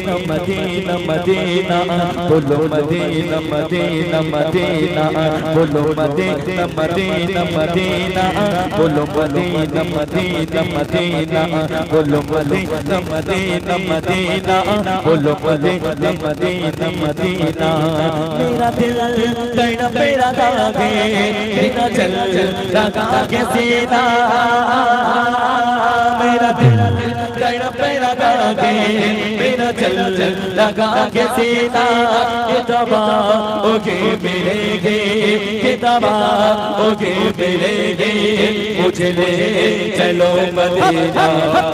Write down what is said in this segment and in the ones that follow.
مدینہ مدینہ مدینہ بولو مدینہ مدینہ مدینہ بولو مدینہ مدینہ مدینہ بولو مدینہ مدینہ مدینہ بولو مدینہ مدینہ مدینہ بولو مدینہ مدینہ مدینہ میرا دل کڑنا میرا داغے بنا چل لگا کے गागे मेरा चल लगा के सीना किताबा ओके मिलेंगे किताबा ओके मिलेंगे मुझे ले चलो मदीना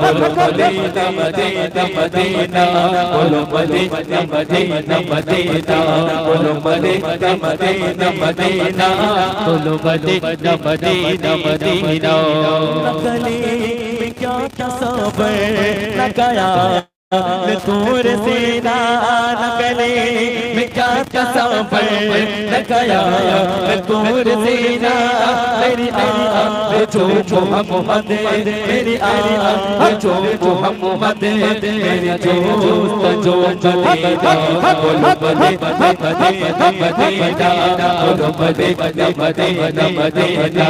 बोलो मदीना मदीना मदीना बोलो मदीना मदीना मदीना बोलो मदीना मदीना मदीना बोलो मदीना मदीना मदीना नकली Nakaya. लगाया तोर सीना नकले में क्या क्या सबर लगाया तोर सीना मेरी आ जो मोहम्मद मेरी आ जो मोहम्मद मेरी जो जो मदीना बोलो मदीना मदीना मदीना बोलो मदीना मदीना मदीना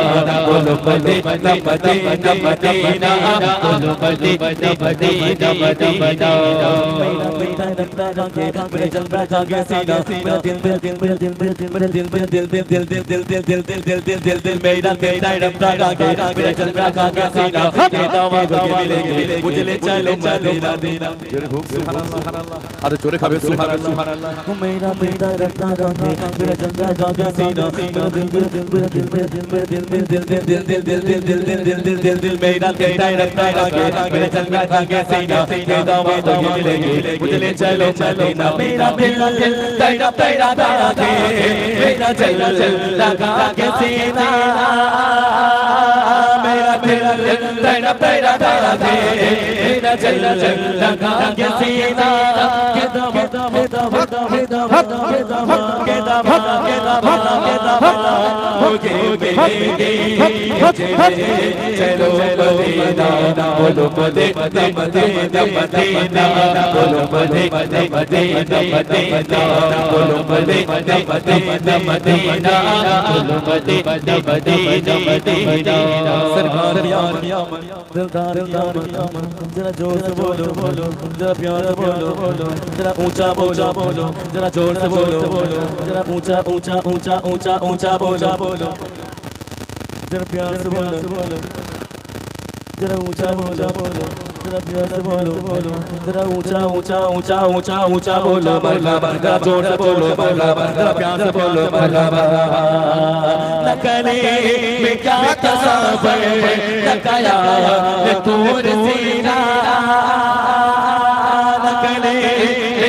बोलो मदीना मदीना मदीना बोलो मदीना मदीना मदीना सीना मेरा बेटा लगता रंगे मेरा जलता जागे सीना मेरा दिल दिल दिल मेरा दिल दिल दिल मेरा दिल दिल दिल दिल दिल दिल दिल दिल दिल दिल दिल दिल दिल मेरा बेटा लगता रंगे मेरा जलता जागे सीना कहता हुआ गवा मिलेंगे मुझे ले चलो मदीना दीना अरे चोरे खाबे सुभान अल्लाह मेरा बेटा लगता रंगे मेरा जलता जागे सीना मेरा दिल दिल दिल मेरा दिल मेरा दिल मेरा दिल दिल दिल दिल दिल दिल दिल दिल दिल दिल दिल दिल मेरा बेटा लगता रंगे मेरा जलता जागे सीना कहता हुआ দাওয়াত লেগে বুঝলে চলো মদিনা মেরা মেরা দিল তাইরা তাইরা দাগে মেরা চলো চল লাগা কে সিনা মেরা মেরা দিল তাইরা তাইরা দাগে মেরা চলো চল লাগা কে সিনা কে দাওয়াত चलो मदीना बोलो मदे मदे मदे मदीना बोलो मदे मदे मदे मदीना बोलो मदे मदे मदे मदीना बोलो मदे मदे मदे मदीना सरकार यार दिलदार यार जरा जोर से बोलो बोलो जरा प्यार बोलो बोलो जरा ऊंचा बोलो बोलो जरा जोर से बोलो बोलो जरा ऊंचा ऊंचा ऊंचा ऊंचा ऊंचा बोलो बोलो जरा प्यार से बोलो बोलो जरा ऊंचा बोलो बोलो जरा प्यार से बोलो बोलो जरा ऊंचा ऊंचा ऊंचा ऊंचा ऊंचा बोलो मरहबा जरा जोर से बोलो मरहबा जरा प्यार से बोलो मरहबा नकले में क्या तसव्वुर लगाया है तूर सीना नकले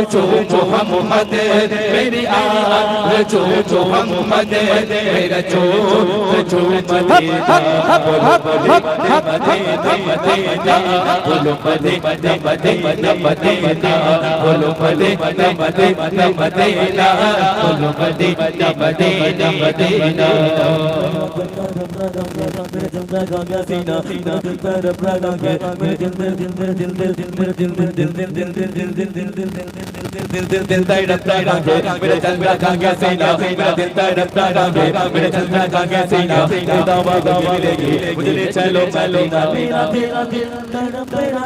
جو جو محمد میری آن جو दिल तड़प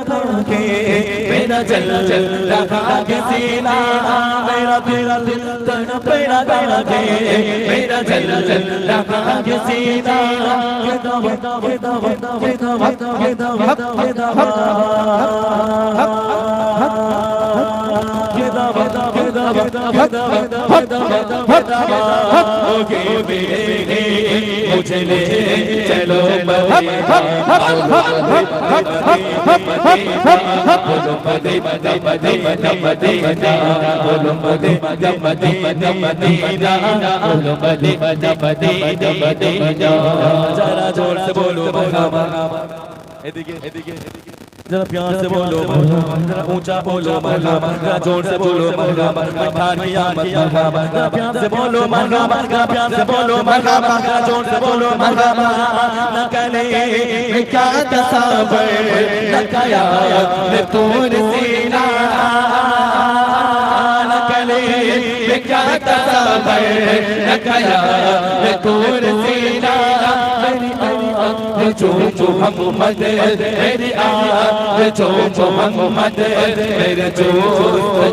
रहा के मेरा जल जल लगा के सीना मेरा तेरा दिल तड़प रहा के मेरा जल जल लगा के सीना वेदा वेदा वेदा वेदा वेदा वेदा वेदा वेदा वेदा वेदा वेदा वेदा वेदा वेदा वेदा वेदा वेदा वेदा ओके मेरे मुझे ले चलो बोलो पदे पदे पदे पदे पदे बोलो पदे पदे पदे पदे पदे बोलो पदे पदे पदे पदे पदे जरा जोर से बोलो एदिके एदिके एदिके जरा प्यार से बोलो जरा ऊँचा बोलो मरहबा जरा ज़ोर से बोलो मरहबा खान की आमद मरहबा जरा प्यार से बोलो मरहबा जरा प्यार से बोलो मरहबा जरा ज़ोर से बोलो मरहबा न कले क्या तसावर न कया मैं तूर सीना न कले क्या तसावर न कया मैं तूर सीना मेरी आँख जो जो मोहम्मद मेरी आँख जो जो मोहम्मद मेरे जो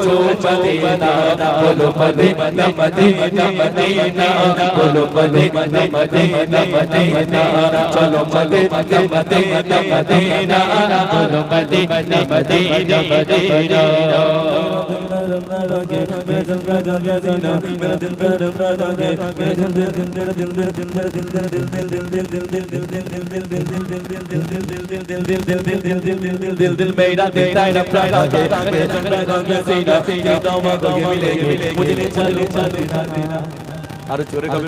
जो मदीना बोलो मदीना मदीना मदीना बोलो मदीना मदीना मदीना चलो मदीना मदीना मदीना बोलो मदीना मदीना मदीना अरे चोरे कभी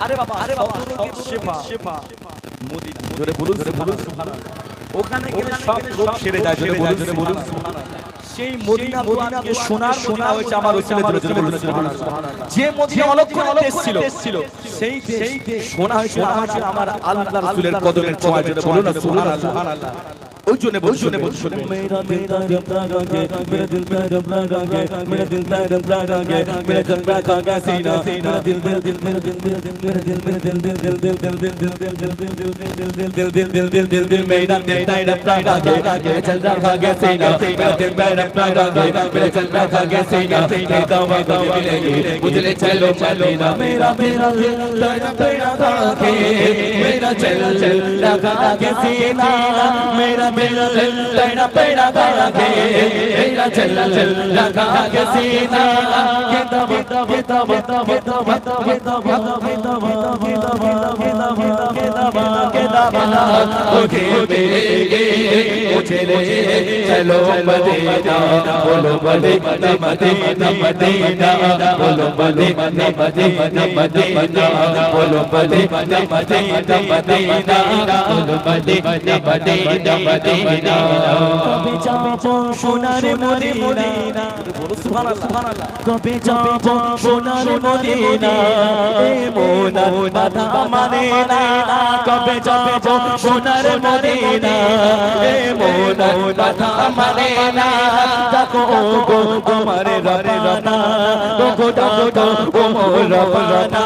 अरे बाबा अरे बाबा शिफा शिफा মোদি জোরে বলুন জোরে বলুন ওখানে গেলে সব লোক ছেড়ে যায় জোরে বলুন জোরে বলুন সেই মদিনা মদিনাকে সোনার শোনা হয়েছে আমার সুবহানাল্লাহ। যে মদিনা অলক্ষণে এসেছিল ছিল সেই সেই সোনা হয়েছে আমার আমার আল্লাহ রাসূলের কদমের ছোঁয়া জোরে বলুন সুবহানাল্লাহ। बोल सुने बोल सुने बोल सुने मेरा दिल तड़प रहा है मेरा दिल तड़प रहा है मेरा दिल तड़प रहा है मेरा जलवा का गसीना मेरा दिल दिल दिल मेरा दिल दिल दिल मेरा दिल मेरा दिल दिल दिल दिल दिल दिल दिल दिल दिल दिल दिल दिल दिल दिल दिल दिल दिल दिल मेरा दिल तड़प रहा है मेरा जलवा का गसीना मेरा दिल तड़प रहा है मेरा जलवा का गसीना देखता हुआ गाँव मिलेंगे मुझे ले चलो मदीना मेरा मेरा दिल तड़प रहा है मेरा चल चल लगा के सीना मेरा मेरा दिल तड़प लगा के मेरा चल चल लगा के सीना के दवा के दवा के दवा के दवा के दवा के दवा के दवा के दवा के दवा ओके मिलेगी मुझे ले चलो मदीना बोलो मदीना मदीना मदीना बोलो मदीना मदीना मदीना बोलो मदीना मदीना मदीना बोलो मदीना मदीना मदीना কবে যাব সোনার মদিনা? কবে যাব সোনার মদিনা? এ মোনা বাধা মানে না কবে যাব সোনার মদিনা? এ মোনা বাধা মানে না ডাকো গো আমার ডাকো গো রবানা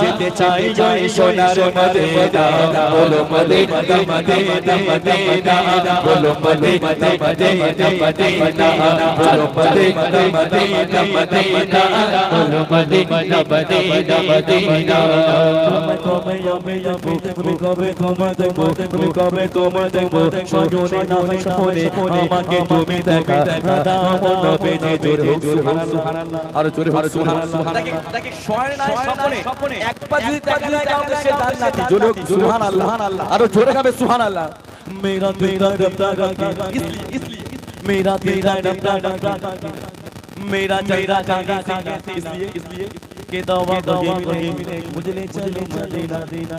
যেতে চাই জয় সোনার মদিনা। বলো মদিনা মদিনা মদিনা। বলো মদিনা মদিনা মদিনা। বলো মদিনা মদিনা মদিনা। বলো মদিনা মদিনা মদিনা। কবে যাবে যাব তুমি কবে তোমার দেখব তুমি কবে তোমার দেখব সজনে নামে শহরে আমাকে তুমি দেখা দাও মন পেজে জোরে সুবহানাল্লাহ আরও জোরে তাকে তাকে শোয়ারে না স্বপ্নে। স্বপ্নে। এক পা যদি তাকে না কাউকে সে জান্নাত জোরে সুবহানাল্লাহ। সুবহানাল্লাহ। আর জোরে গাবে সুবহানাল্লাহ। মেরা তেরা দবদা গাকে ইসলি ইসলি। মেরা তেরা দবদা গাকে मेरा चेहरा कागा कागा इसलिए इसलिए के दवा दवा मुझे ले चलो मदीना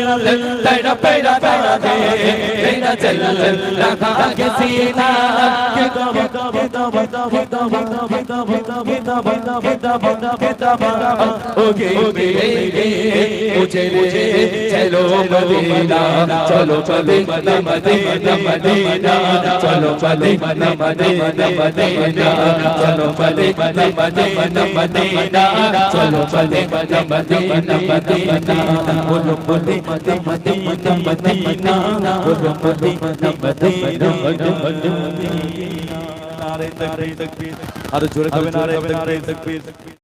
चलन तेरा पैरा पैरा दे तेरा चलन लगा के सीना मुझे मुझे चलो मदीना चलो चले मदीना मदीना चलो चले मदीना मदीना चलो चले मदीना मदीना चलो चले मदीना मदीना बोलो बोलो Nare takbir takbir, har jure takbir takbir takbir.